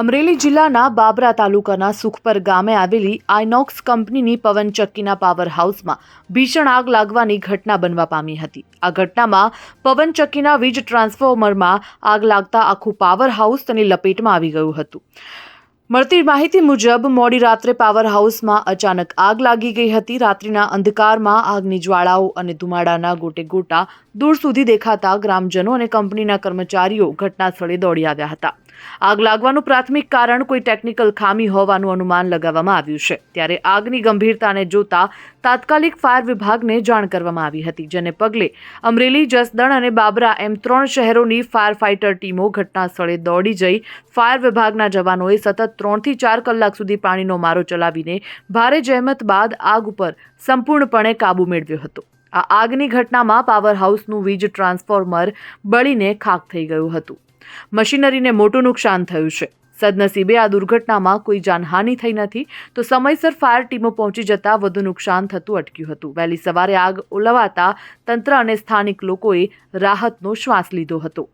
અમરેલી જિલ્લાના બાબરા તાલુકાના સુખપર ગામે આવેલી આઇનોક્સ કંપનીની પવનચક્કીના પાવર હાઉસમાં ભીષણ આગ લાગવાની ઘટના બનવા પામી હતી. આ ઘટનામાં પવનચક્કીના વીજ ટ્રાન્સફોર્મરમાં આગ લાગતા આખું પાવર હાઉસ તેની લપેટમાં આવી ગયું હતું. મળતી માહિતી મુજબ, મોડી રાત્રે પાવર હાઉસમાં અચાનક આગ લાગી ગઈ હતી. રાત્રિના અંધકારમાં આગની જ્વાળાઓ અને ધુમાડાના ગોટે ગોટા દૂર સુધી દેખાતા ગ્રામજનો અને કંપનીના કર્મચારીઓ ઘટના સ્થળે દોડી આવ્યા હતા. આગ લાગવાનું પ્રાથમિક કારણ કોઈ ટેકનિકલ ખામી હોવાનું અનુમાન લગાવવામાં આવ્યું છે. ત્યારે આગની ગંભીરતાને જોતા તાત્કાલિક ફાયર વિભાગને જાણ કરવામાં આવી હતી, જેને પગલે અમરેલી, જસદણ અને બાબરા એમ ત્રણ શહેરોની ફાયર ફાઇટર ટીમો ઘટના સ્થળે દોડી જઈ ફાયર વિભાગના જવાનોએ સતત ત્રણથી ચાર કલાક સુધી પાણીનો મારો ચલાવીને ભારે જહેમત બાદ આગ ઉપર સંપૂર્ણપણે કાબૂ મેળવ્યો હતો. આ આગની ઘટનામાં પાવર હાઉસનું વીજ ટ્રાન્સફોર્મર બળીને ખાખ થઈ ગયું હતું. મશીનરીને મોટું નુકસાન થયું છે. સદનસીબે આ દુર્ઘટનામાં કોઈ જાનહાનિ થઈ નથી, તો સમયસર ફાયર ટીમો પહોંચી જતા વધુ નુકસાન થતું અટક્યું હતું. વહેલી સવારે આગ ઓલવાતા તંત્ર અને સ્થાનિક લોકોએ રાહતનો શ્વાસ લીધો હતો.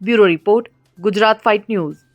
Bureau report Gujarat fight news.